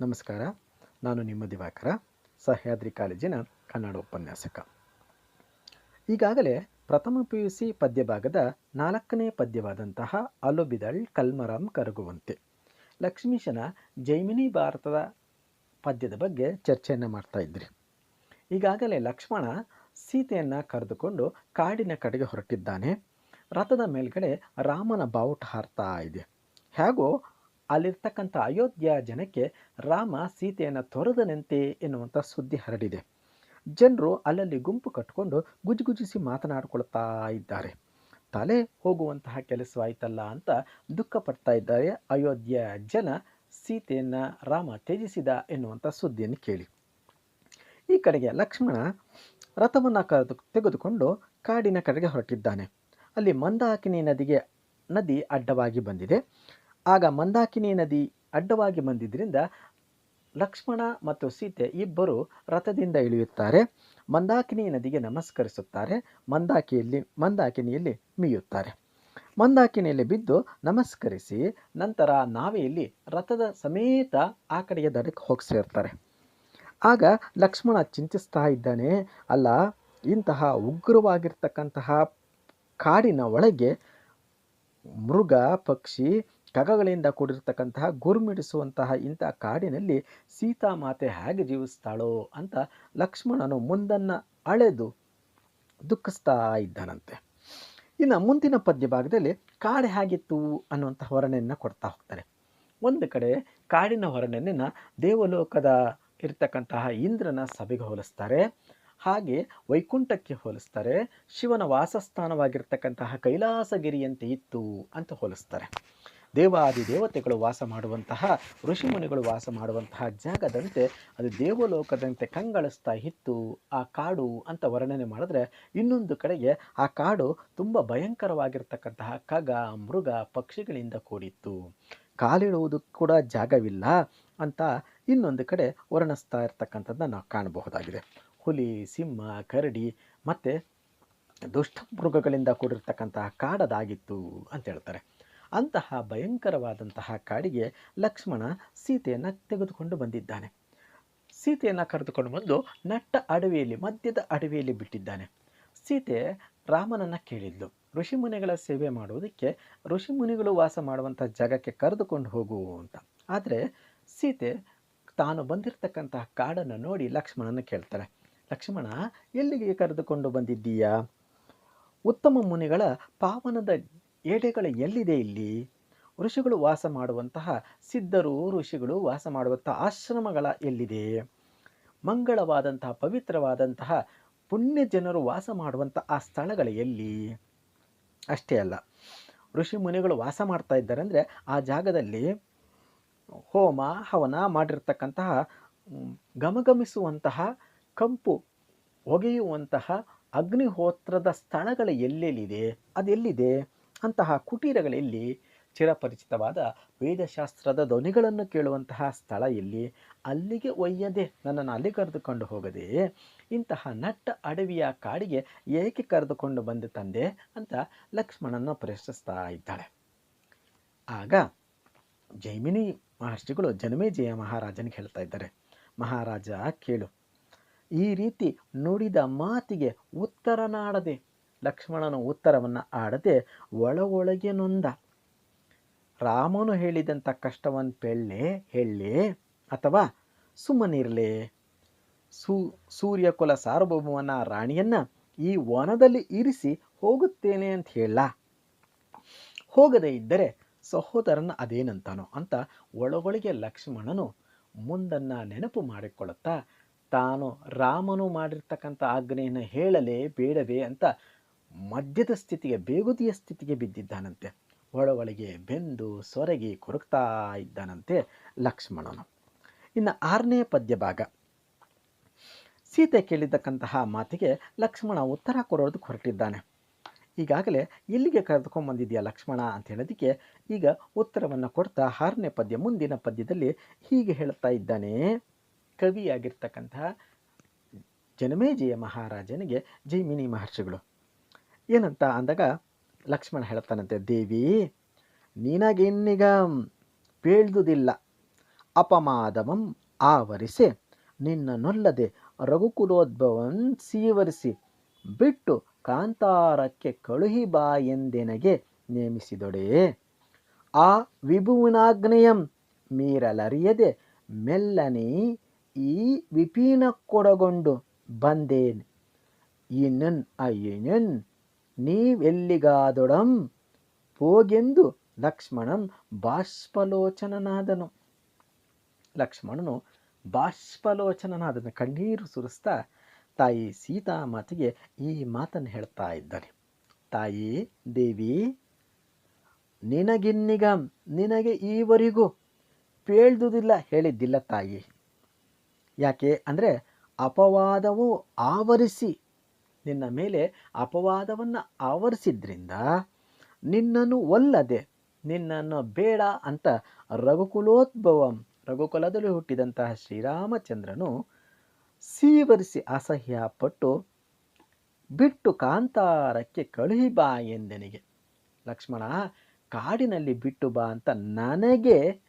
ನಮಸ್ಕಾರ. ನಾನು ನಿಮ್ಮ ದಿವಾಕರ, ಸಹ್ಯಾದ್ರಿ ಕಾಲೇಜಿನ ಕನ್ನಡ ಉಪನ್ಯಾಸಕ ಈಗಾಗಲೇ ಪ್ರಥಮ ಪಿ ಯು ಸಿ ಪದ್ಯಭಾಗದ ನಾಲ್ಕನೇ ಪದ್ಯವಾದಂತಹ ಅಲುಬಿದಳ್ ಕಲ್ಮರಂ ಕರಗುವಂತೆ. ಲಕ್ಷ್ಮೀಶನ ಜೈಮಿನಿ ಭಾರತದ ಪದ್ಯದ ಬಗ್ಗೆ ಚರ್ಚೆಯನ್ನು ಮಾಡ್ತಾ ಇದ್ರಿ. ಈಗಾಗಲೇ ಲಕ್ಷ್ಮಣ ಸೀತೆಯನ್ನು ಕರೆದುಕೊಂಡು ಕಾಡಿನ ಕಡೆಗೆ ಹೊರಟಿದ್ದಾನೆ. ರಥದ ಮೇಲ್ಗಡೆ ರಾಮನ ಬಾವುಟ ಹಾರ್ತಾ ಇದೆ. ಹೇಗೋ ಅಲ್ಲಿರ್ತಕ್ಕಂಥ ಅಯೋಧ್ಯ ಜನಕ್ಕೆ ರಾಮ ಸೀತೆಯನ್ನು ತೊರೆದನಂತೆ ಎನ್ನುವಂಥ ಸುದ್ದಿ ಹರಡಿದೆ. ಜನರು ಅಲ್ಲಲ್ಲಿ ಗುಂಪು ಕಟ್ಟಿಕೊಂಡು ಗುಜುಗುಜಿಸಿ ಮಾತನಾಡಿಕೊಳ್ತಾ ಇದ್ದಾರೆ. ತಲೆ ಹೋಗುವಂತಹ ಕೆಲಸವಾಯ್ತಲ್ಲ ಅಂತ ದುಃಖ ಪಡ್ತಾ ಇದ್ದಾರೆ ಅಯೋಧ್ಯ ಜನ ಸೀತೆಯನ್ನು ರಾಮ ತ್ಯಜಿಸಿದ ಎನ್ನುವಂಥ ಸುದ್ದಿಯನ್ನು ಕೇಳಿ. ಈ ಕಡೆಗೆ ಲಕ್ಷ್ಮಣ ರಥವನ್ನು ಕರೆದು ತೆಗೆದುಕೊಂಡು ಕಾಡಿನ ಕಡೆಗೆ ಹೊರಟಿದ್ದಾನೆ. ಅಲ್ಲಿ ಮಂದಾಕಿನಿ ನದಿಗೆ, ನದಿ ಅಡ್ಡವಾಗಿ ಬಂದಿದೆ. ಆಗ ಮಂದಾಕಿನಿ ನದಿ ಅಡ್ಡವಾಗಿ ಬಂದಿದ್ದರಿಂದ ಲಕ್ಷ್ಮಣ ಮತ್ತು ಸೀತೆ ಇಬ್ಬರು ರಥದಿಂದ ಇಳಿಯುತ್ತಾರೆ. ಮಂದಾಕಿನಿ ನದಿಗೆ ನಮಸ್ಕರಿಸುತ್ತಾರೆ. ಮಂದಾಕಿಯಲ್ಲಿ, ಮಂದಾಕಿನಿಯಲ್ಲಿ ಮೀಯುತ್ತಾರೆ ಮಂದಾಕಿನಿಯಲ್ಲಿ ಬಿದ್ದು ನಮಸ್ಕರಿಸಿ ನಂತರ ನಾವೆಯಲ್ಲಿ ರಥದ ಸಮೇತ ಆ ಕಡೆಗೆ ದಡಕ್ಕೆ ಹೋಗಿ ಸೇರ್ತಾರೆ. ಆಗ ಲಕ್ಷ್ಮಣ ಚಿಂತಿಸ್ತಾ ಇದ್ದಾನೆ, ಅಲ್ಲ, ಇಂತಹ ಉಗ್ರವಾಗಿರ್ತಕ್ಕಂತಹ ಕಾಡಿನ ಒಳಗೆ ಮೃಗ, ಪಕ್ಷಿ ಖಗಗಳಿಂದ ಕೂಡಿರ್ತಕ್ಕಂತಹ ಗುರುಮಿಡಿಸುವಂತಹ ಇಂಥ ಕಾಡಿನಲ್ಲಿ ಸೀತಾಮಾತೆ ಹೇಗೆ ಜೀವಿಸ್ತಾಳೋ ಅಂತ ಲಕ್ಷ್ಮಣನು ಮುಂದನ್ನು ಅಳೆದು ದುಃಖಿಸ್ತಾ ಇದ್ದಾನಂತೆ. ಇನ್ನು ಮುಂದಿನ ಪದ್ಯ ಭಾಗದಲ್ಲಿ ಕಾಡು ಹೇಗಿತ್ತು ಅನ್ನುವಂಥ ಹೊರಣೆಯನ್ನು ಕೊಡ್ತಾ ಹೋಗ್ತಾರೆ ಒಂದು ಕಡೆ ಕಾಡಿನ ವರ್ಣನೆಯನ್ನು ದೇವಲೋಕದ ಇರ್ತಕ್ಕಂತಹ ಇಂದ್ರನ ಸಭೆಗೆ ಹೋಲಿಸ್ತಾರೆ, ಹಾಗೆ ವೈಕುಂಠಕ್ಕೆ ಹೋಲಿಸ್ತಾರೆ, ಶಿವನ ವಾಸಸ್ಥಾನವಾಗಿರ್ತಕ್ಕಂತಹ ಕೈಲಾಸಗಿರಿಯಂತೆ ಇತ್ತು ಅಂತ ಹೋಲಿಸ್ತಾರೆ. ದೇವಾದಿ ದೇವತೆಗಳು ವಾಸ ಮಾಡುವಂತಹ, ಋಷಿಮುನಿಗಳು ವಾಸ ಮಾಡುವಂತಹ ಜಾಗದಂತೆ ಅದು ದೇವಲೋಕದಂತೆ ಕಂಗಳಿಸ್ತಾ ಇತ್ತು. ಆ ಕಾಡು ಅಂತ ವರ್ಣನೆ ಮಾಡಿದ್ರೆ ಇನ್ನೊಂದು ಕಡೆಗೆ ಆ ಕಾಡು ತುಂಬ ಭಯಂಕರವಾಗಿರ್ತಕ್ಕಂತಹ ಕಗ, ಮೃಗ, ಪಕ್ಷಿಗಳಿಂದ ಕೂಡಿತ್ತು. ಕಾಲಿಡುವುದು ಕೂಡ ಜಾಗವಿಲ್ಲ ಅಂತ ಇನ್ನೊಂದು ಕಡೆ ವರ್ಣಿಸ್ತಾ ಇರ್ತಕ್ಕಂಥದ್ದನ್ನ ನಾವು ಕಾಣಬಹುದಾಗಿದೆ. ಹುಲಿ, ಸಿಂಹ, ಕರಡಿ ಮತ್ತು ದುಷ್ಟ ಮೃಗಗಳಿಂದ ಕೂಡಿರ್ತಕ್ಕಂತಹ ಕಾಡದಾಗಿತ್ತು ಅಂತ ಹೇಳ್ತಾರೆ. ಅಂತಹ ಭಯಂಕರವಾದಂತಹ ಕಾಡಿಗೆ ಲಕ್ಷ್ಮಣ ಸೀತೆಯನ್ನು ತೆಗೆದುಕೊಂಡು ಬಂದಿದ್ದಾನೆ. ಸೀತೆಯನ್ನು ಕರೆದುಕೊಂಡು ಬಂದು ನಟ್ಟ ಅಡವಿಯಲ್ಲಿ ಮಧ್ಯದ ಅಡವಿಯಲ್ಲಿ ಬಿಟ್ಟಿದ್ದಾನೆ. ಸೀತೆ ರಾಮನನ್ನು ಕೇಳಿದ್ಲು. ಋಷಿಮುನಿಗಳ ಸೇವೆ ಮಾಡುವುದಕ್ಕೆ ಋಷಿಮುನಿಗಳು ವಾಸ ಮಾಡುವಂಥ ಜಾಗಕ್ಕೆ ಕರೆದುಕೊಂಡು ಹೋಗು ಅಂತ. ಆದರೆ ಸೀತೆ ತಾನು ಬಂದಿರತಕ್ಕಂತಹ ಕಾಡನ್ನು ನೋಡಿ ಲಕ್ಷ್ಮಣನ ಕೇಳ್ತಾರೆ ಲಕ್ಷ್ಮಣ, ಎಲ್ಲಿಗೆ ಕರೆದುಕೊಂಡು ಬಂದಿದ್ದೀಯಾ? ಉತ್ತಮ ಮುನಿಗಳ ಪಾವನದ ಏಡೆಗಳು ಎಲ್ಲಿದೆ ಇಲ್ಲಿ? ಋಷಿಗಳು ವಾಸ ಮಾಡುವಂತಹ, ಸಿದ್ಧರು ಋಷಿಗಳು ವಾಸ ಮಾಡುವಂಥ ಆಶ್ರಮಗಳ ಎಲ್ಲಿದೆ? ಮಂಗಳವಾದಂತಹ, ಪವಿತ್ರವಾದಂತಹ ಪುಣ್ಯ ಜನರು ವಾಸ ಮಾಡುವಂಥ ಆ ಸ್ಥಳಗಳ ಎಲ್ಲಿ? ಅಷ್ಟೇ ಅಲ್ಲ, ಋಷಿ ಮುನಿಗಳು ವಾಸ ಮಾಡ್ತಾ ಇದ್ದಾರೆ ಅಂದರೆ ಆ ಜಾಗದಲ್ಲಿ ಹೋಮ, ಹವನ ಮಾಡಿರ್ತಕ್ಕಂತಹ ಗಮಗಮಿಸುವಂತಹ, ಕಂಪು ಒಗೆಯುವಂತಹ ಅಗ್ನಿಹೋತ್ರದ ಸ್ಥಳಗಳ ಎಲ್ಲೆಲ್ಲಿದೆ? ಅದೆಲ್ಲಿದೆ? ಅಂತಹ ಕುಟೀರಗಳಲ್ಲಿ ಚಿರಪರಿಚಿತವಾದ ವೇದಶಾಸ್ತ್ರದ ಧ್ವನಿಗಳನ್ನು ಕೇಳುವಂತಹ ಸ್ಥಳ ಎಲ್ಲಿ ಅಲ್ಲಿಗೆ ಒಯ್ಯದೆ ನನ್ನನ್ನು ಅಲ್ಲಿ ಕರೆದುಕೊಂಡು ಹೋಗದೆ ಇಂತಹ ನಟ್ಟ ಅಡವಿಯ ಕಾಡಿಗೆ ಏಕೆ ಕರೆದುಕೊಂಡು ಬಂದು ತಂದೆ ಅಂತ ಲಕ್ಷ್ಮಣನ ಪ್ರಶ್ನಿಸ್ತಾ ಇದ್ದಾಳೆ. ಆಗ ಜೈಮಿನಿ ಮಹರ್ಷಿಗಳು ಜನಮೇಜಯ ಮಹಾರಾಜನಿಗೆ ಹೇಳ್ತಾ ಇದ್ದಾರೆ, ಮಹಾರಾಜ, ಕೇಳು. ಈ ರೀತಿ ನುಡಿದ ಮಾತಿಗೆ ಉತ್ತರನಾಡದೆ ಲಕ್ಷ್ಮಣನು ಉತ್ತರವನ್ನು ಆಡದೆ ಒಳ ಒಳಗೆ ನೊಂದ. ರಾಮನು ಹೇಳಿದಂಥ ಕಷ್ಟವನ್ನು ಪೆಳ್ಳೆ ಹೇಳಲೆ ಅಥವಾ ಸುಮ್ಮನಿರಲೆ ಸೂ ಸೂರ್ಯಕುಲ ಸಾರ್ವಭೌಮನ ರಾಣಿಯನ್ನ ಈ ವನದಲ್ಲಿ ಇರಿಸಿ ಹೋಗುತ್ತೇನೆ ಅಂತ ಹೇಳ. ಹೋಗದೇ ಇದ್ದರೆ ಸಹೋದರನ ಅದೇನಂತಾನೋ ಅಂತ ಒಳಗೊಳಗೆ ಲಕ್ಷ್ಮಣನು ಮುಂದನ್ನ ನೆನಪು ಮಾಡಿಕೊಳ್ಳುತ್ತಾ, ತಾನು ರಾಮನು ಮಾಡಿರ್ತಕ್ಕಂಥ ಆಜ್ಞೆಯನ್ನು ಹೇಳಲೇ ಬೇಡವೇ ಅಂತ ಮಧ್ಯದ ಸ್ಥಿತಿಗೆ, ಬೇಗುದಿಯ ಸ್ಥಿತಿಗೆ ಬಿದ್ದಿದ್ದಾನಂತೆ. ಒಳ ಒಳಗೆ ಬೆಂದು ಸೊರಗಿ ಕೊರಗ್ತಾ ಇದ್ದಾನಂತೆ ಲಕ್ಷ್ಮಣನು. ಇನ್ನು ಆರನೇ ಪದ್ಯ ಭಾಗ. ಸೀತೆ ಕೇಳಿದ್ದಕ್ಕಂತಹ ಮಾತಿಗೆ ಲಕ್ಷ್ಮಣ ಉತ್ತರ ಕೊಡೋದಕ್ಕೆ ಹೊರಟಿದ್ದಾನೆ. ಈಗಾಗಲೇ ಎಲ್ಲಿಗೆ ಕರೆದುಕೊಂಡು ಬಂದಿದೆಯಾ ಲಕ್ಷ್ಮಣ ಅಂತ ಹೇಳೋದಕ್ಕೆ ಈಗ ಉತ್ತರವನ್ನು ಕೊಡ್ತಾ ಆರನೇ ಪದ್ಯ ಮುಂದಿನ ಪದ್ಯದಲ್ಲಿ ಹೀಗೆ ಹೇಳ್ತಾ ಇದ್ದಾನೆ. ಕವಿಯಾಗಿರ್ತಕ್ಕಂತಹ ಜನಮೇಜಯ ಮಹಾರಾಜನಿಗೆ ಜೈಮಿನಿ ಮಹರ್ಷಿಗಳು ಏನಂತ ಅಂದಾಗ ಲಕ್ಷ್ಮಣ ಹೇಳ್ತಾನಂತೆ ದೇವಿ, ನಿನಗಿನ್ನೀಗ ಬೇಳ್ದುದಿಲ್ಲ ಅಪಮಾದವಂ ಆವರಿಸಿ ನಿನ್ನ ನೊಲ್ಲದೆ ರಘುಕುಲೋದ್ಭವನ್ ಸೀವರಿಸಿ, ಬಿಟ್ಟು ಕಾಂತಾರಕ್ಕೆ ಕಳುಹಿ ಬಾ ಎಂದೆನಗೆ ನೇಮಿಸಿದೊಡೆ. ಆ ವಿಭುವಿನಾಗ್ನೇಯಂ ಮೀರಲರಿಯದೆ ಮೆಲ್ಲನೆ ಈ ವಿಪೀನ ಕೊಡಗೊಂಡು ಬಂದೇನ್ ಇನ್ನನ್ ಅಯ್ಯನನ್ ನೀವೆಲ್ಲಿಗಾದೊಡಂ? ಹೋಗೆಂದು ಲಕ್ಷ್ಮಣನ್ ಬಾಷ್ಪಲೋಚನನಾದನು. ಲಕ್ಷ್ಮಣನು ಬಾಷ್ಪಲೋಚನನಾದನು. ಕಣ್ಣೀರು ಸುರಿಸ್ತಾ ತಾಯಿ ಸೀತಾಮಾತೆಗೆ ಈ ಮಾತನ್ನು ಹೇಳ್ತಾ ಇದ್ದಾನೆ. ತಾಯಿ, ದೇವಿ, ನಿನಗಿನ್ನಿಗ, ನಿನಗೆ ಈವರೆಗೂ ಪೇಳ್ದುದಿಲ್ಲ ಹೇಳಿದ್ದಿಲ್ಲ ತಾಯಿ. ಯಾಕೆ ಅಂದರೆ ಅಪವಾದವು ಆವರಿಸಿ ನಿನ್ನ ಮೇಲೆ ಅಪವಾದವನ್ನು ಆವರಿಸಿದ್ರಿಂದ ನಿನ್ನನ್ನು ಒಲ್ಲದೆ, ನಿನ್ನನ್ನು ಬೇಡ ಅಂತ ರಘುಕುಲೋದ್ಭವಂ, ರಘುಕುಲದಲ್ಲಿ ಹುಟ್ಟಿದಂತಹ ಶ್ರೀರಾಮಚಂದ್ರನು ಸೀವರಿಸಿ ಅಸಹ್ಯ ಪಟ್ಟು ಬಿಟ್ಟು ಕಾಂತಾರಕ್ಕೆ ಕಳುಹಿ ಬಾ ಎಂದೆನಿಗೆ. ಲಕ್ಷ್ಮಣ, ಕಾಡಿನಲ್ಲಿ ಬಿಟ್ಟು ಬಾ ಅಂತ ನನಗೆ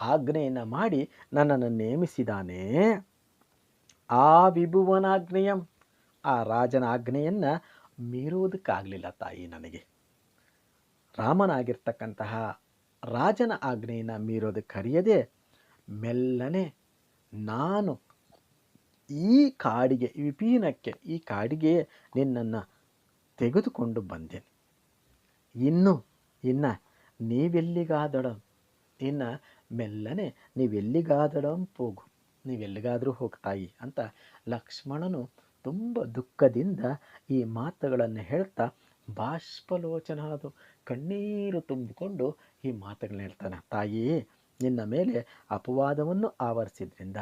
ಆಜ್ಞೆಯನ್ನು ಮಾಡಿ ನನ್ನನ್ನು ನೇಮಿಸಿದಾನೆ. ಆ ವಿಭುವನಾಜ್ಞೆಯಂ ಆ ರಾಜನ ಆಜ್ಞೆಯನ್ನು ಮೀರುವುದಕ್ಕಾಗಲಿಲ್ಲ ತಾಯಿ ನನಗೆ. ರಾಮನಾಗಿರ್ತಕ್ಕಂತಹ ರಾಜನ ಆಜ್ಞೆಯನ್ನು ಮೀರೋದಕ್ಕೆ ಕರೆಯದೆ ಮೆಲ್ಲನೆ ನಾನು ಈ ಕಾಡಿಗೆ, ವಿಪೀನಕ್ಕೆ ಈ ಕಾಡಿಗೆ ನಿನ್ನನ್ನು ತೆಗೆದುಕೊಂಡು ಬಂದೆ ಇನ್ನು ಇನ್ನು ನೀವೆಲ್ಲಿಗಾದಡಂ ಇನ್ನು ಮೆಲ್ಲನೆ ನೀವೆಲ್ಲಿಗಾದಡಂ ಹೋಗು. ನೀವೆಲ್ಲಿಗಾದರೂ ಹೋಗ್ತಾಯಿ ಅಂತ ಲಕ್ಷ್ಮಣನು ತುಂಬ ದುಃಖದಿಂದ ಈ ಮಾತುಗಳನ್ನು ಹೇಳ್ತಾ ಬಾಷ್ಪಲೋಚನಾದು ಕಣ್ಣೀರು ತುಂಬಿಕೊಂಡು ಈ ಮಾತುಗಳನ್ನ ಹೇಳ್ತಾನೆ. ತಾಯಿ, ನಿನ್ನ ಮೇಲೆ ಅಪವಾದವನ್ನು ಆವರಿಸಿದ್ರಿಂದ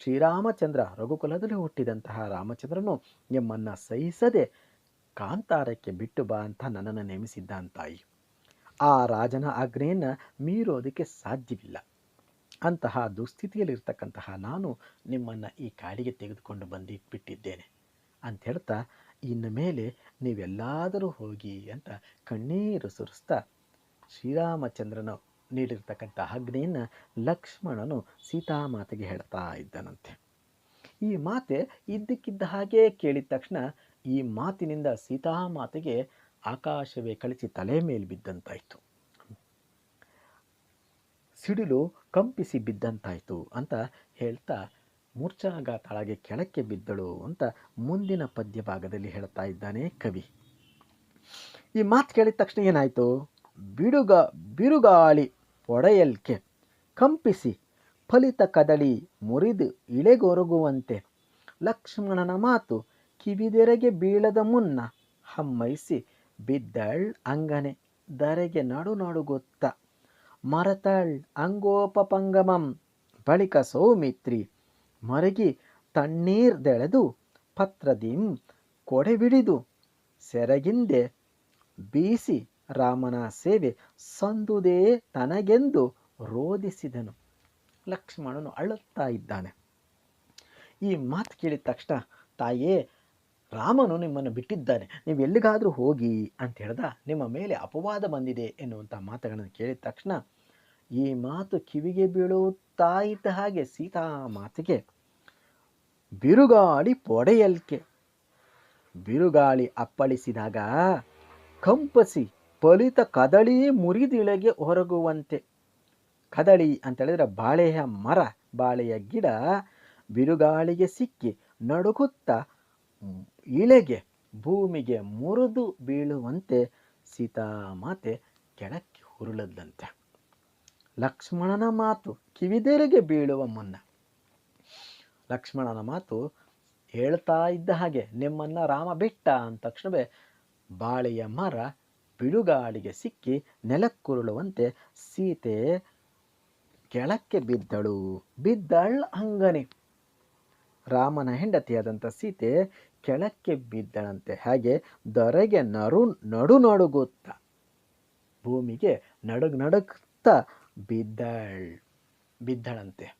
ಶ್ರೀರಾಮಚಂದ್ರ ರಘುಕುಲದಲ್ಲಿ ಹುಟ್ಟಿದಂತಹ ರಾಮಚಂದ್ರನು ನಿಮ್ಮನ್ನು ಸಹಿಸದೆ ಕಾಂತಾರಕ್ಕೆ ಬಿಟ್ಟು ಬಾ ಅಂತ ನನ್ನನ್ನು ನೇಮಿಸಿದ್ದಾನ್ ತಾಯಿ ಆ ರಾಜನ ಆಜ್ಞೆಯನ್ನು ಮೀರೋದಕ್ಕೆ ಸಾಧ್ಯವಿಲ್ಲ. ಅಂತಹ ದುಸ್ಥಿತಿಯಲ್ಲಿರ್ತಕ್ಕಂತಹ ನಾನು ನಿಮ್ಮನ್ನು ಈ ಕಾಡಿಗೆ ತೆಗೆದುಕೊಂಡು ಬಂದಿಟ್ಬಿಟ್ಟಿದ್ದೇನೆ ಅಂತ ಹೇಳ್ತಾ ಇನ್ನು ಮೇಲೆ ನೀವೆಲ್ಲಾದರೂ ಹೋಗಿ ಅಂತ ಕಣ್ಣೀರು ಸುರಿಸ್ತಾ, ಶ್ರೀರಾಮಚಂದ್ರನು ನೀಡಿರ್ತಕ್ಕಂಥ ಅಗ್ನಿಯನ್ನು ಲಕ್ಷ್ಮಣನು ಸೀತಾಮಾತೆಗೆ ಹೇಳ್ತಾ ಇದ್ದನಂತೆ. ಈ ಮಾತೆ ಇದ್ದಕ್ಕಿದ್ದ ಹಾಗೆ ಕೇಳಿದ ತಕ್ಷಣ ಈ ಮಾತಿನಿಂದ ಸೀತಾಮಾತೆಗೆ ಆಕಾಶವೇ ಕಳಿಸಿ ತಲೆ ಮೇಲೆ ಬಿದ್ದಂತಾಯಿತು. ಸಿಡಿಲು ಕಂಪಿಸಿ ಬಿದ್ದಂತಾಯಿತು ಅಂತ ಹೇಳ್ತಾ ಮೂರ್ಛಾಘಾತಳಾಗಿ ಕೆಳಕ್ಕೆ ಬಿದ್ದಳು ಅಂತ ಮುಂದಿನ ಪದ್ಯ ಭಾಗದಲ್ಲಿ ಹೇಳ್ತಾ ಇದ್ದಾನೆ ಕವಿ. ಈ ಮಾತು ಕೇಳಿದ ತಕ್ಷಣ ಏನಾಯಿತು? ಬಿಡುಗ, ಬಿರುಗಾಳಿ ಒಡೆಯಲ್ಕೆ ಕಂಪಿಸಿ, ಫಲಿತ ಕದಳಿ ಮುರಿದು ಇಳೆಗೊರಗುವಂತೆ ಲಕ್ಷ್ಮಣನ ಮಾತು ಕಿವಿದೆರೆಗೆ ಬೀಳದ ಮುನ್ನ ಹಮ್ಮೈಸಿ ಬಿದ್ದಳ್ ಅಂಗನೆ ಧರೆಗೆ ನಡು ನಡುಗೊತ್ತ ಮರತಳ್ ಅಂಗೋಪಪಂಗಮಂ ಬಳಿಕ ಸೌಮಿತ್ರಿ ಮರಗಿ ತಣ್ಣೀರ್ದೆಳೆದು ಪತ್ರದಿಂ ಕೊಡೆಬಿಡಿದು ಸೆರಗಿಂದೆ ಬೀಸಿ ರಾಮನ ಸೇವೆ ಸಂದುದೇ ತನಗೆಂದು ರೋಧಿಸಿದನು. ಲಕ್ಷ್ಮಣನು ಅಳುತ್ತಾ ಇದ್ದಾನೆ. ಈ ಮಾತು ಕೇಳಿದ ತಕ್ಷಣ, ತಾಯೇ, ರಾಮನು ನಿಮ್ಮನ್ನು ಬಿಟ್ಟಿದ್ದಾನೆ. ನೀವು ಎಲ್ಲಿಗಾದರೂ ಹೋಗಿ ಅಂತ ಹೇಳ್ದ, ನಿಮ್ಮ ಮೇಲೆ ಅಪವಾದ ಬಂದಿದೆ ಎನ್ನುವಂಥ ಮಾತುಗಳನ್ನು ಕೇಳಿದ ತಕ್ಷಣ ಈ ಮಾತು ಕಿವಿಗೆ ಬೀಳುತ್ತಾಯಿತ ಹಾಗೆ ಸೀತಾ ಮಾತಿಗೆ, ಬಿರುಗಾಳಿ ಪೊಡೆಯಲ್ಕೆ. ಬಿರುಗಾಳಿ ಅಪ್ಪಳಿಸಿದಾಗ ಕಂಪಸಿ ಫಲಿತ ಕದಳಿ ಮುರಿದಿಳೆಗೆ ಹೊರಗುವಂತೆ. ಕದಳಿ ಅಂತ ಹೇಳಿದ್ರೆ ಬಾಳೆಯ ಮರ, ಬಾಳೆಯ ಗಿಡ ಬಿರುಗಾಳಿಗೆ ಸಿಕ್ಕಿ ನಡುಗುತ್ತ ಇಳೆಗೆ ಭೂಮಿಗೆ ಮುರಿದು ಬೀಳುವಂತೆ ಸೀತಾಮಾತೆ ಕೆಳಕ್ಕೆ ಹುರುಳದಂತೆ ಲಕ್ಷ್ಮಣನ ಮಾತು ಕಿವಿದೆರೆಗೆ ಬೀಳುವ ಮುನ್ನ. ಲಕ್ಷ್ಮಣನ ಮಾತು ಹೇಳ್ತಾ ಇದ್ದ ಹಾಗೆ ನಿಮ್ಮನ್ನ ರಾಮ ಬಿಟ್ಟ ಅಂದ ತಕ್ಷಣವೇ ಬಾಳೆಯ ಮರ ಬಿಡುಗಾಳಿಗೆ ಸಿಕ್ಕಿ ನೆಲಕ್ಕುರುಳುವಂತೆ ಸೀತೆ ಕೆಳಕ್ಕೆ ಬಿದ್ದಳು. ಬಿದ್ದಳ್ ಅಂಗನೆ. ರಾಮನ ಹೆಂಡತಿಯಾದಂಥ ಸೀತೆ ಕೆಳಕ್ಕೆ ಬಿದ್ದಳಂತೆ ಹಾಗೆ ದೊರೆಗೆ ನರು, ನಡು ನಡುಗುತ್ತ ಭೂಮಿಗೆ ನಡುಗ್ ನಡುಗ್ತಾ ಬಿದ್ದಳ್, ಬಿದ್ದಳಂತೆ.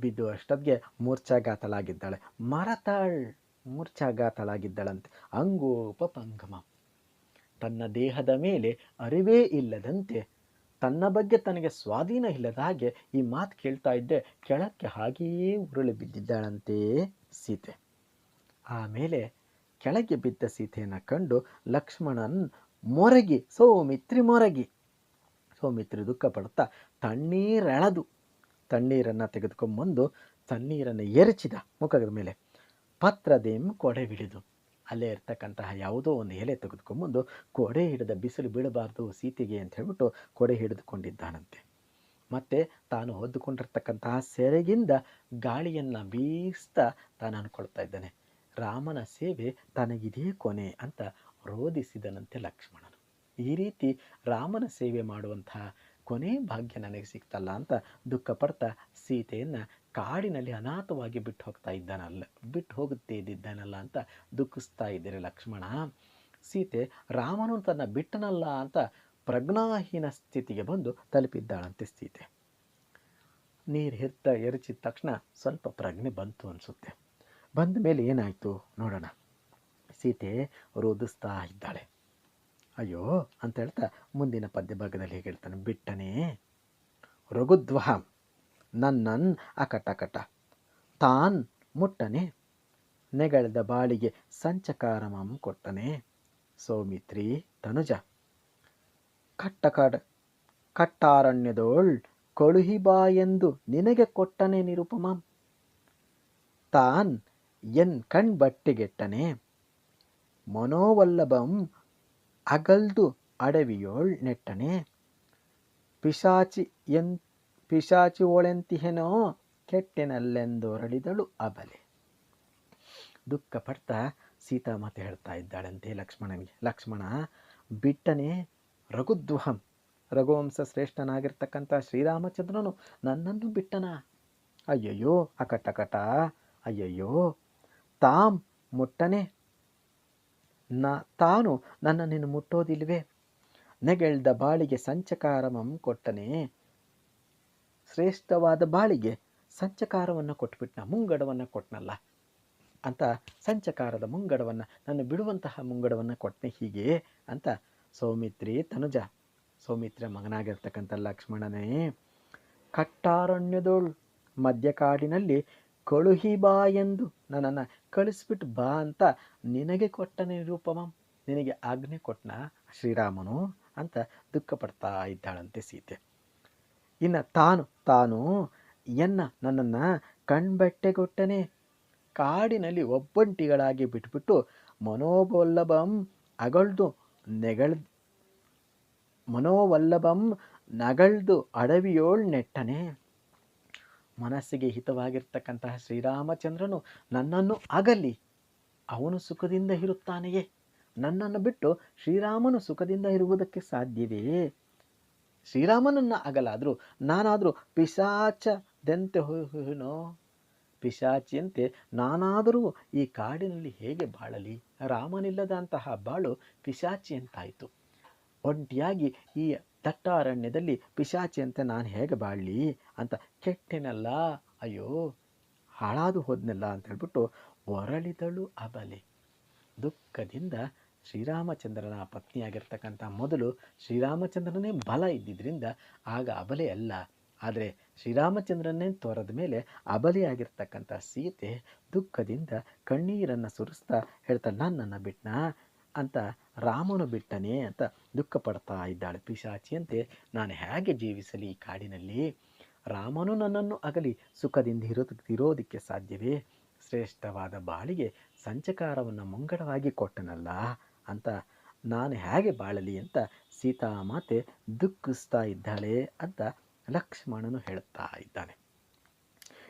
ಬಿದ್ದು ಅಷ್ಟೊತ್ತಿಗೆ ಮೂರ್ಛಾಘಾತಳಾಗಿದ್ದಾಳೆ. ಮರತಾಳ್ ಮೂರ್ಛಾಘಾತಳಾಗಿದ್ದಳಂತೆ. ಅಂಗೋಪ ಪಂಗಮ ತನ್ನ ದೇಹದ ಮೇಲೆ ಅರಿವೇ ಇಲ್ಲದಂತೆ, ತನ್ನ ಬಗ್ಗೆ ತನಗೆ ಸ್ವಾಧೀನ ಇಲ್ಲದ ಹಾಗೆ ಈ ಮಾತು ಕೇಳ್ತಾ ಇದ್ದೆ. ಕೆಳಕ್ಕೆ ಹಾಗೆಯೇ ಉರುಳಿ ಬಿದ್ದಿದ್ದಾಳಂತೆ ಸೀತೆ. ಆಮೇಲೆ ಕೆಳಗೆ ಬಿದ್ದ ಸೀತೆಯನ್ನು ಕಂಡು ಲಕ್ಷ್ಮಣನ್ ಮೊರಗಿ, ಸೌಮಿತ್ರಿ ಮೊರಗಿ. ಸೌಮಿತ್ರಿ ದುಃಖ ಪಡ್ತಾ ತಣ್ಣೀರೆಳೆದು ತಣ್ಣೀರನ್ನು ತೆಗೆದುಕೊಂಬಂದು ತಣ್ಣೀರನ್ನು ಎರಚಿದ ಮುಖದ ಮೇಲೆ ಪತ್ರದೇಮ್ ಕೊಡೆ ಹಿಡಿದು ಅಲ್ಲೇ ಇರ್ತಕ್ಕಂತಹ ಯಾವುದೋ ಒಂದು ಎಲೆ ತೆಗೆದುಕೊಂಬಂದು ಕೊಡೆ ಹಿಡಿದ ಬಿಸಿಲು ಬೀಳಬಾರ್ದು ಸೀತೆಗೆ ಅಂತ ಹೇಳ್ಬಿಟ್ಟು ಕೊಡೆ ಹಿಡಿದುಕೊಂಡಿದ್ದಾನಂತೆ. ಮತ್ತೆ ತಾನು ಹೊದ್ದುಕೊಂಡಿರ್ತಕ್ಕಂತಹ ಸೆರೆಗಿಂದ ಗಾಳಿಯನ್ನು ಬೀಸ್ತಾ ತಾನು ಅನ್ಕೊಳ್ತಾ ಇದ್ದಾನೆ. ರಾಮನ ಸೇವೆ ತನಗಿದೇ ಕೊನೆ ಅಂತ ರೋಧಿಸಿದನಂತೆ ಲಕ್ಷ್ಮಣನು. ಈ ರೀತಿ ರಾಮನ ಸೇವೆ ಮಾಡುವಂತಹ ಕೊನೆ ಭಾಗ್ಯ ನನಗೆ ಸಿಕ್ತಲ್ಲ ಅಂತ ದುಃಖ ಪಡ್ತಾ ಸೀತೆಯನ್ನು ಕಾಡಿನಲ್ಲಿ ಅನಾಥವಾಗಿ ಬಿಟ್ಟು ಹೋಗ್ತಾ ಇದ್ದಾನಲ್ಲ, ಬಿಟ್ಟು ಹೋಗುತ್ತೆ ಇದ್ದಿದ್ದಾನಲ್ಲ ಅಂತ ದುಃಖಿಸ್ತಾ ಇದ್ದೀರಿ ಲಕ್ಷ್ಮಣ. ಸೀತೆ ರಾಮನು ತನ್ನ ಬಿಟ್ಟನಲ್ಲ ಅಂತ ಪ್ರಜ್ಞಾಹೀನ ಸ್ಥಿತಿಗೆ ಬಂದು ತಲುಪಿದ್ದಾಳಂತೆ ಸೀತೆ. ನೀರು ಹೆತ್ತ ಎರಚಿದ ತಕ್ಷಣ ಸ್ವಲ್ಪ ಪ್ರಜ್ಞೆ ಬಂತು ಅನಿಸುತ್ತೆ. ಬಂದ ಮೇಲೆ ಏನಾಯಿತು ನೋಡೋಣ. ಸೀತೆ ರೋಧಿಸ್ತಾ ಇದ್ದಾಳೆ. ಅಯ್ಯೋ, ಅಂತ ಹೇಳ್ತಾ ಮುಂದಿನ ಪದ್ಯ ಭಾಗದಲ್ಲಿ ಹೇಗೆ ಹೇಳ್ತಾನೆ, ಬಿಟ್ಟನೆ. ರಘುದ್ವಹ ನನ್ನನ್ ಅಕಟಕಟ ತಾನ್ ಮುಟ್ಟನೆ, ನೆಗಳದ ಬಾಳಿಗೆ ಸಂಚಕಾರಮಂ ಕೊಟ್ಟನೆ. ಸೌಮಿತ್ರಿ, ತನುಜ ಕಟ್ಟಕಾಡ ಕಟ್ಟಾರಣ್ಯದೋಳ್ ಕಳುಹಿ ಬಾ ಎಂದು ನಿನಗೆ ಕೊಟ್ಟನೆ ನಿರುಪಮಂ. ತಾನ್ ಎನ್ ಕಣ್ ಬಟ್ಟೆಗೆಟ್ಟನೆ ಮನೋವಲ್ಲಭಂ ಅಗಲ್ದು ಅಡವಿಯೋಳ್ ನೆಟ್ಟನೆ. ಪಿಶಾಚಿ ಎನ್, ಪಿಶಾಚಿ ಓಳೆಂತಿಹೆನೋ ಕೆಟ್ಟೆನಲ್ಲೆಂದೊರಳಿದಳು ಅಬಲೆ. ದುಃಖ ಪಡ್ತಾ ಸೀತಾಮಾತೆ ಹೇಳ್ತಾ ಇದ್ದಾಳಂತೆ ಲಕ್ಷ್ಮಣನಿಗೆ ಲಕ್ಷ್ಮಣ, ಬಿಟ್ಟನೆ ರಘುದ್ವಹಂ ರಘುವಂಶ ಶ್ರೇಷ್ಠನಾಗಿರ್ತಕ್ಕಂಥ ಶ್ರೀರಾಮಚಂದ್ರನು ನನ್ನನ್ನು ಬಿಟ್ಟನ? ಅಯ್ಯಯ್ಯೋ, ಅಕಟಕಟ. ಅಯ್ಯಯ್ಯೋ ತಾಮ್ ಮುಟ್ಟನೆ ನ ತಾನು ನನ್ನ ನಿನ್ನ ಮುಟ್ಟೋದಿಲ್ವೇ ನೆಗೆಳ್ದ ಬಾಳಿಗೆ ಸಂಚಕಾರಮಂ ಕೊಟ್ಟನೆ. ಶ್ರೇಷ್ಠವಾದ ಬಾಳಿಗೆ ಸಂಚಕಾರವನ್ನು ಕೊಟ್ಬಿಟ್ನ, ಮುಂಗಡವನ್ನು ಕೊಟ್ನಲ್ಲ. ಅಂತ ಸಂಚಕಾರದ ಮುಂಗಡವನ್ನು ನಾನು ಬಿಡುವಂತಹ ಮುಂಗಡವನ್ನು ಕೊಟ್ಟನೆ ಹೀಗೆ ಅಂತ ಸೌಮಿತ್ರಿ ತನುಜ. ಸೌಮಿತ್ರ ಮಗನಾಗಿರ್ತಕ್ಕಂಥ ಲಕ್ಷ್ಮಣನೇ, ಕಟ್ಟಾರಣ್ಯದೋಳು ಮಧ್ಯಕಾಡಿನಲ್ಲಿ ಕಳುಹಿ ಬಾ ಎಂದು ನನ್ನನ್ನು ಕಳಿಸ್ಬಿಟ್ಟು ಬಾ ಅಂತ ನಿನಗೆ ಕೊಟ್ಟನೆ ನಿರೂಪಮ? ನಿನಗೆ ಆಜ್ಞೆ ಕೊಟ್ಟನ ಶ್ರೀರಾಮನು ಅಂತ ದುಃಖ ಪಡ್ತಾ ಇದ್ದಾಳಂತೆ ಸೀತೆ. ಇನ್ನು ತಾನು ತಾನು ಎನ್ನ ನನ್ನನ್ನು ಕಣ್ಬಟ್ಟೆಗೊಟ್ಟನೆ ಕಾಡಿನಲ್ಲಿ ಒಬ್ಬಂಟಿಗಳಾಗಿ ಬಿಟ್ಬಿಟ್ಟು ಮನೋವಲ್ಲಭಂ ಅಗಳ್ದು ನೆಗಳ್, ಮನೋವಲ್ಲಭಂ ನಗಳ್ದು ಅಡವಿಯೋಳ್ ನೆಟ್ಟನೆ? ಮನಸ್ಸಿಗೆ ಹಿತವಾಗಿರ್ತಕ್ಕಂತಹ ಶ್ರೀರಾಮಚಂದ್ರನು ನನ್ನನ್ನು ಅಗಲಿ, ಅವನು ಸುಖದಿಂದ ಇರುತ್ತಾನೆಯೇ? ನನ್ನನ್ನು ಬಿಟ್ಟು ಶ್ರೀರಾಮನು ಸುಖದಿಂದ ಇರುವುದಕ್ಕೆ ಸಾಧ್ಯವೇ? ಶ್ರೀರಾಮನನ್ನು ಅಗಲಾದರೂ ನಾನಾದರೂ ಪಿಶಾಚದಂತೆ ಹೋನೋ ಪಿಶಾಚಿಯಂತೆ ನಾನಾದರೂ ಈ ಕಾಡಿನಲ್ಲಿ ಹೇಗೆ ಬಾಳಲಿ? ರಾಮನಿಲ್ಲದಂತಹ ಬಾಳು ಪಿಶಾಚಿಯಂತಾಯಿತು. ಒಂಟಿಯಾಗಿ ಈ ದಟ್ಟಾರಣ್ಯದಲ್ಲಿ ಅಂತ ನಾನು ಹೇಗೆ ಬಾಳಲಿ ಅಂತ ಕೆಟ್ಟೆನಲ್ಲ, ಅಯ್ಯೋ, ಹಾಳಾದು ಹೋದ್ನಲ್ಲ ಅಂತ ಹೇಳ್ಬಿಟ್ಟು ಹೊರಳಿದಳು ಅಬಲೆ. ದುಃಖದಿಂದ ಶ್ರೀರಾಮಚಂದ್ರನ ಪತ್ನಿಯಾಗಿರ್ತಕ್ಕಂಥ ಮೊದಲು ಶ್ರೀರಾಮಚಂದ್ರನೇ ಬಲ ಇದ್ದಿದ್ದರಿಂದ ಆಗ ಅಬಲೆ ಅಲ್ಲ. ಆದರೆ ಶ್ರೀರಾಮಚಂದ್ರನೇ ತೋರದ ಮೇಲೆ ಅಬಲೆಯಾಗಿರ್ತಕ್ಕಂಥ ಸೀತೆ ದುಃಖದಿಂದ ಕಣ್ಣೀರನ್ನು ಸುರಿಸ್ತಾ ಹೇಳ್ತಾ ನನ್ನನ್ನು ಬಿಟ್ನಾ? ಅಂತ ರಾಮನು ಬಿಟ್ಟನೇ ಅಂತ ದುಃಖ ಪಡ್ತಾ ಇದ್ದಾಳೆ. ಪಿಶಾಚಿಯಂತೆ ನಾನು ಹೇಗೆ ಜೀವಿಸಲಿ ಈ ಕಾಡಿನಲ್ಲಿ? ರಾಮನು ನನ್ನನ್ನು ಅಗಲಿ ಸುಖದಿಂದ ಇರೋ ಇರೋದಕ್ಕೆ ಸಾಧ್ಯವೇ? ಶ್ರೇಷ್ಠವಾದ ಬಾಳಿಗೆ ಸಂಚಕಾರವನ್ನು ಮುಂಗಡವಾಗಿ ಕೊಟ್ಟನಲ್ಲ ಅಂತ ನಾನು ಹೇಗೆ ಬಾಳಲಿ ಅಂತ ಸೀತಾಮಾತೆ ದುಃಖಿಸ್ತಾ ಇದ್ದಾಳೆ ಅಂತ ಲಕ್ಷ್ಮಣನು ಹೇಳುತ್ತಾ ಇದ್ದಾನೆ.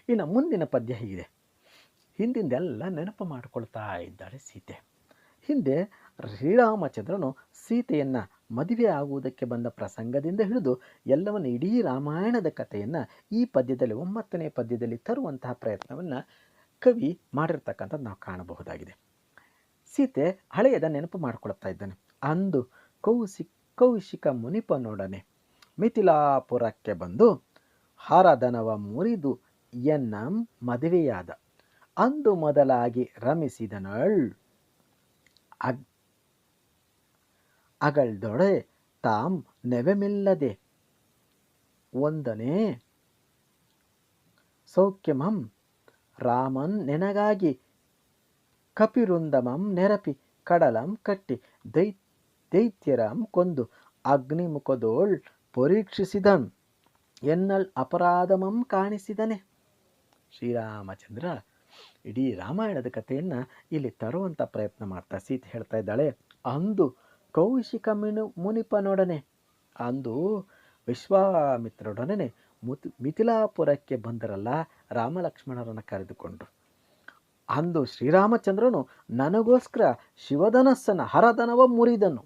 ಇನ್ನು ಮುಂದಿನ ಪದ್ಯ ಹೀಗಿದೆ. ಹಿಂದಿಂದೆಲ್ಲ ನೆನಪು ಮಾಡಿಕೊಳ್ತಾ ಇದ್ದಾಳೆ ಸೀತೆ. ಹಿಂದೆ ಶ್ರೀರಾಮಚಂದ್ರನು ಸೀತೆಯನ್ನು ಮದುವೆ ಆಗುವುದಕ್ಕೆ ಬಂದ ಪ್ರಸಂಗದಿಂದ ಹಿಡಿದು ಎಲ್ಲವನ್ನು ಇಡೀ ರಾಮಾಯಣದ ಕಥೆಯನ್ನು ಈ ಪದ್ಯದಲ್ಲಿ, ಒಂಬತ್ತನೇ ಪದ್ಯದಲ್ಲಿ ತರುವಂತಹ ಪ್ರಯತ್ನವನ್ನು ಕವಿ ಮಾಡಿರ್ತಕ್ಕಂಥದ್ದು ನಾವು ಕಾಣಬಹುದಾಗಿದೆ. ಸೀತೆ ಹಳೆಯದ ನೆನಪು ಮಾಡಿಕೊಳ್ತಾ ಇದ್ದಾನೆ. ಅಂದು ಕೌಶಿ, ಕೌಶಿಕ ಮುನಿಪನೊಡನೆ ಮಿಥಿಲಾಪುರಕ್ಕೆ ಬಂದು ಹರದನವ ಮುರಿದು ಎನ್ನ ಮದುವೆಯಾದ. ಅಂದು ಮೊದಲಾಗಿ ರಮಿಸಿದನಳ್ ಅಗ್ ಅಗಳ್ದೊಡೆ ತಾಮ್ ನೆವೆಮಿಲ್ಲದೆ. ಒಂದನೇ, ಸೌಖ್ಯಮಂ ರಾಮನ್ ನೆನಗಾಗಿ. ಕಪಿರುಂದಮಂ ನೆರಪಿ, ಕಡಲಂ ಕಟ್ಟಿ, ದೈ ದೈತ್ಯರಂ ಕೊಂದು ಅಗ್ನಿಮುಖದೋಳ್ ಪರೀಕ್ಷಿಸಿದನ್. ಎನ್ನಲ್ ಅಪರಾಧಮಂ ಕಾಣಿಸಿದನೆ. ಶ್ರೀರಾಮಚಂದ್ರ, ಇಡೀ ರಾಮಾಯಣದ ಕಥೆಯನ್ನು ಇಲ್ಲಿ ತರುವಂಥ ಪ್ರಯತ್ನ ಮಾಡ್ತಾ ಸೀತೆ ಹೇಳ್ತಾ ಇದ್ದಾಳೆ. ಅಂದು ಕೌಶಿಕ ಮಿನು, ಮುನಿಪನೊಡನೆ ಅಂದು ವಿಶ್ವಾಮಿತ್ರರೊಡನೆ ಮುತ್, ಮಿಥಿಲಾಪುರಕ್ಕೆ ಬಂದರಲ್ಲ ರಾಮಲಕ್ಷ್ಮಣರನ್ನು ಕರೆದುಕೊಂಡು. ಅಂದು ಶ್ರೀರಾಮಚಂದ್ರನು ನನಗೋಸ್ಕರ ಶಿವಧನಸ್ಸನ ಹರಧನವ ಮುರಿದನು.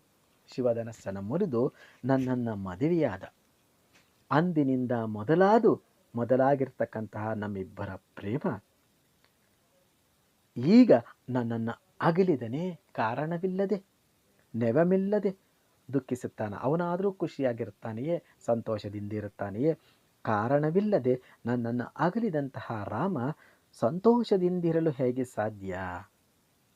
ಶಿವಧನಸ್ಸನ ಮುರಿದು ನನ್ನನ್ನು ಮದುವೆಯಾದ. ಅಂದಿನಿಂದ ಮೊದಲಾದು, ಮೊದಲಾಗಿರ್ತಕ್ಕಂತಹ ನಮ್ಮಿಬ್ಬರ ಪ್ರೇಮ ಈಗ ನನ್ನನ್ನು ಅಗಲಿದನೇ ಕಾರಣವಿಲ್ಲದೆ ನೆವಮಿಲ್ಲದೆ ದುಃಖಿಸುತ್ತಾನೆ. ಅವನಾದರೂ ಖುಷಿಯಾಗಿರುತ್ತಾನೆಯೇ? ಸಂತೋಷದಿಂದಿರುತ್ತಾನೆಯೇ? ಕಾರಣವಿಲ್ಲದೆ ನನ್ನನ್ನು ಅಗಲಿದಂತಹ ರಾಮ ಸಂತೋಷದಿಂದಿರಲು ಹೇಗೆ ಸಾಧ್ಯ?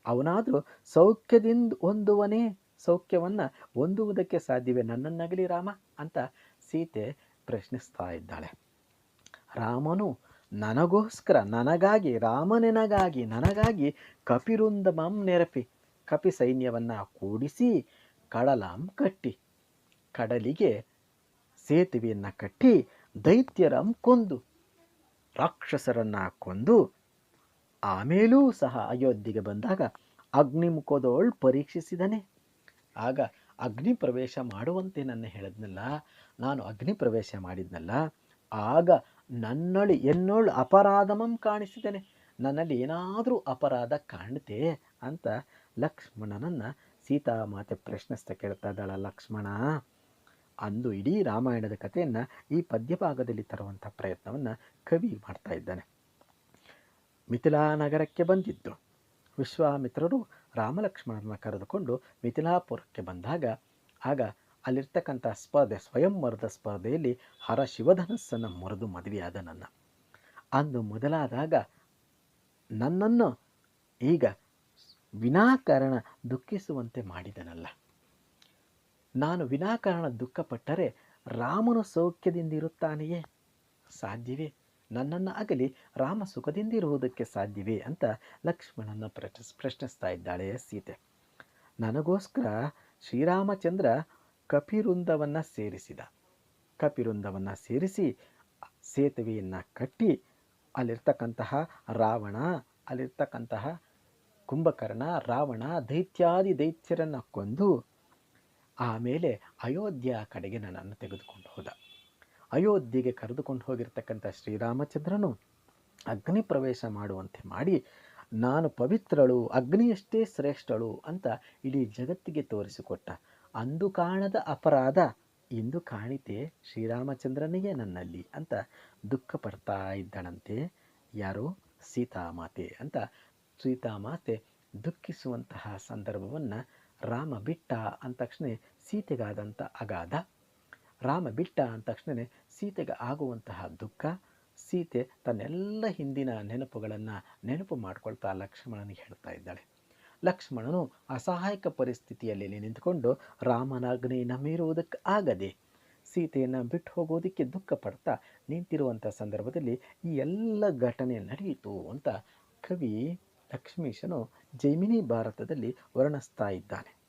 ಅವನಾದರೂ ಸೌಖ್ಯದಿಂದ ಹೊಂದುವನೇ? ಸೌಖ್ಯವನ್ನು ಹೊಂದುವುದಕ್ಕೆ ಸಾಧ್ಯವೇ? ನನ್ನನ್ನಗಲಿ ರಾಮ? ಅಂತ ಸೀತೆ ಪ್ರಶ್ನಿಸ್ತಾ ಇದ್ದಾಳೆ. ರಾಮನು ನನಗೋಸ್ಕರ, ನನಗಾಗಿ, ರಾಮನೆನಗಾಗಿ, ನನಗಾಗಿ ಕಪಿರುಂದಮಂ ನೆರಪಿ. ಕಪಿ ಸೈನ್ಯವನ್ನು ಕೂಡಿಸಿ ಕಡಲಾಂ ಕಟ್ಟಿ. ಕಡಲಿಗೆ ಸೇತುವೆಯನ್ನು ಕಟ್ಟಿ ದೈತ್ಯರಂ ಕೊಂದು. ರಾಕ್ಷಸರನ್ನು ಕೊಂದು ಆಮೇಲೂ ಸಹ ಅಯೋಧ್ಯೆಗೆ ಬಂದಾಗ ಅಗ್ನಿಮುಖದೋಳ್ ಪರೀಕ್ಷಿಸಿದನೆ. ಆಗ ಅಗ್ನಿ ಪ್ರವೇಶ ಮಾಡುವಂತೆ ನನ್ನ ಹೇಳಿದ್ನಲ್ಲ, ನಾನು ಅಗ್ನಿ ಪ್ರವೇಶ ಮಾಡಿದ್ನಲ್ಲ, ಆಗ ನನ್ನಳಿ ಎನ್ನೋಳು ಅಪರಾಧಮಂ ಕಾಣಿಸಿದನೆ. ನನ್ನಲ್ಲಿ ಏನಾದರೂ ಅಪರಾಧ ಕಾಣುತ್ತೆ ಅಂತ ಲಕ್ಷ್ಮಣನನ್ನು ಸೀತಾಮಾತೆ ಪ್ರಶ್ನಿಸ್ತಾ ಕೇಳ್ತಾ ಇದ್ದಾಳ, ಲಕ್ಷ್ಮಣ. ಅಂದು ಇಡೀ ರಾಮಾಯಣದ ಕಥೆಯನ್ನು ಈ ಪದ್ಯಭಾಗದಲ್ಲಿ ತರುವಂಥ ಪ್ರಯತ್ನವನ್ನು ಕವಿ ಮಾಡ್ತಾ ಇದ್ದಾನೆ. ಮಿಥಿಲಾ ನಗರಕ್ಕೆ ಬಂದಿದ್ದು. ವಿಶ್ವಾಮಿತ್ರರು ರಾಮಲಕ್ಷ್ಮಣರನ್ನ ಕರೆದುಕೊಂಡು ಮಿಥಿಲಾಪುರಕ್ಕೆ ಬಂದಾಗ, ಆಗ ಅಲ್ಲಿರ್ತಕ್ಕಂಥ ಸ್ಪರ್ಧೆ ಸ್ವಯಂವರದ ಸ್ಪರ್ಧೆಯಲ್ಲಿ ಹರ ಶಿವಧನಸ್ಸನ್ನು ಮುರಿದು ಮದುವೆಯಾದ ನನ್ನ. ಅಂದು ಮೊದಲಾದಾಗ ನನ್ನನ್ನು ಈಗ ವಿನಾಕಾರಣ ದುಃಖಿಸುವಂತೆ ಮಾಡಿದನಲ್ಲ. ನಾನು ವಿನಾಕಾರಣ ದುಃಖಪಟ್ಟರೆ ರಾಮನು ಸೌಖ್ಯದಿಂದಿರುತ್ತಾನೆಯೇ ಸಾಧ್ಯವೇ? ನನ್ನನ್ನು ಅಗಲಿ ರಾಮ ಸುಖದಿಂದಿರುವುದಕ್ಕೆ ಸಾಧ್ಯವೇ ಅಂತ ಲಕ್ಷ್ಮಣನ ಪ್ರಶ್ನ ಪ್ರಶ್ನಿಸ್ತಾ ಇದ್ದಾಳೆ ಸೀತೆ. ನನಗೋಸ್ಕರ ಶ್ರೀರಾಮಚಂದ್ರ ಕಪಿವೃಂದವನ್ನು ಸೇರಿಸಿದ. ಕಪಿವೃಂದವನ್ನು ಸೇರಿಸಿ ಸೇತುವೆಯನ್ನು ಕಟ್ಟಿ ಅಲ್ಲಿರ್ತಕ್ಕಂತಹ ರಾವಣ, ಅಲ್ಲಿರ್ತಕ್ಕಂತಹ ಕುಂಭಕರ್ಣ, ರಾವಣ, ದೈತ್ಯಾದಿ ದೈತ್ಯರನ್ನು ಕೊಂದು ಆಮೇಲೆ ಅಯೋಧ್ಯ ಕಡೆಗೆ ನನ್ನನ್ನು ತೆಗೆದುಕೊಂಡು ಹೋದ. ಅಯೋಧ್ಯೆಗೆ ಕರೆದುಕೊಂಡು ಹೋಗಿರ್ತಕ್ಕಂಥ ಶ್ರೀರಾಮಚಂದ್ರನು ಅಗ್ನಿ ಪ್ರವೇಶ ಮಾಡುವಂತೆ ಮಾಡಿ, ನಾನು ಪವಿತ್ರಳು, ಅಗ್ನಿಯಷ್ಟೇ ಶ್ರೇಷ್ಠಳು ಅಂತ ಇಡೀ ಜಗತ್ತಿಗೆ ತೋರಿಸಿಕೊಟ್ಟ. ಅಂದು ಕಾಣದ ಅಪರಾಧ ಇಂದು ಕಾಣಿತೆ ಶ್ರೀರಾಮಚಂದ್ರನಿಗೆ ನನ್ನಲ್ಲಿ ಅಂತ ದುಃಖ ಪಡ್ತಾ ಇದ್ದಳಂತೆ ಯಾರೋ? ಸೀತಾಮಾತೆ ಅಂತ ಸೀತಾಮಾತೆ ದುಃಖಿಸುವಂತಹ ಸಂದರ್ಭವನ್ನು ರಾಮ ಬಿಟ್ಟ ಅಂದ ತಕ್ಷಣ ಸೀತೆಗಾದಂಥ ಅಗಾಧ. ರಾಮ ಬಿಟ್ಟ ಅಂದ ತಕ್ಷಣ ಸೀತೆಗೆ ಆಗುವಂತಹ ದುಃಖ, ಸೀತೆ ತನ್ನೆಲ್ಲ ಹಿಂದಿನ ನೆನಪುಗಳನ್ನು ನೆನಪು ಮಾಡಿಕೊಳ್ತಾ ಲಕ್ಷ್ಮಣನಿಗೆ ಹೇಳ್ತಾ ಇದ್ದಾಳೆ. ಲಕ್ಷ್ಮಣನು ಅಸಹಾಯಕ ಪರಿಸ್ಥಿತಿಯಲ್ಲಿ ನಿಂತುಕೊಂಡು ರಾಮನಾಗ್ನೆಯನ್ನು ಮೀರುವುದಕ್ಕೆ ಆಗದೆ ಸೀತೆಯನ್ನು ಬಿಟ್ಟು ಹೋಗೋದಕ್ಕೆ ದುಃಖ ಪಡ್ತಾ ನಿಂತಿರುವಂಥ ಸಂದರ್ಭದಲ್ಲಿ ಈ ಎಲ್ಲ ಘಟನೆ ನಡೆಯಿತು ಅಂತ ಕವಿ ಲಕ್ಷ್ಮೀಶನು ಜೈಮಿನಿ ಭಾರತದಲ್ಲಿ ವರ್ಣಿಸ್ತಾ ಇದ್ದಾನೆ.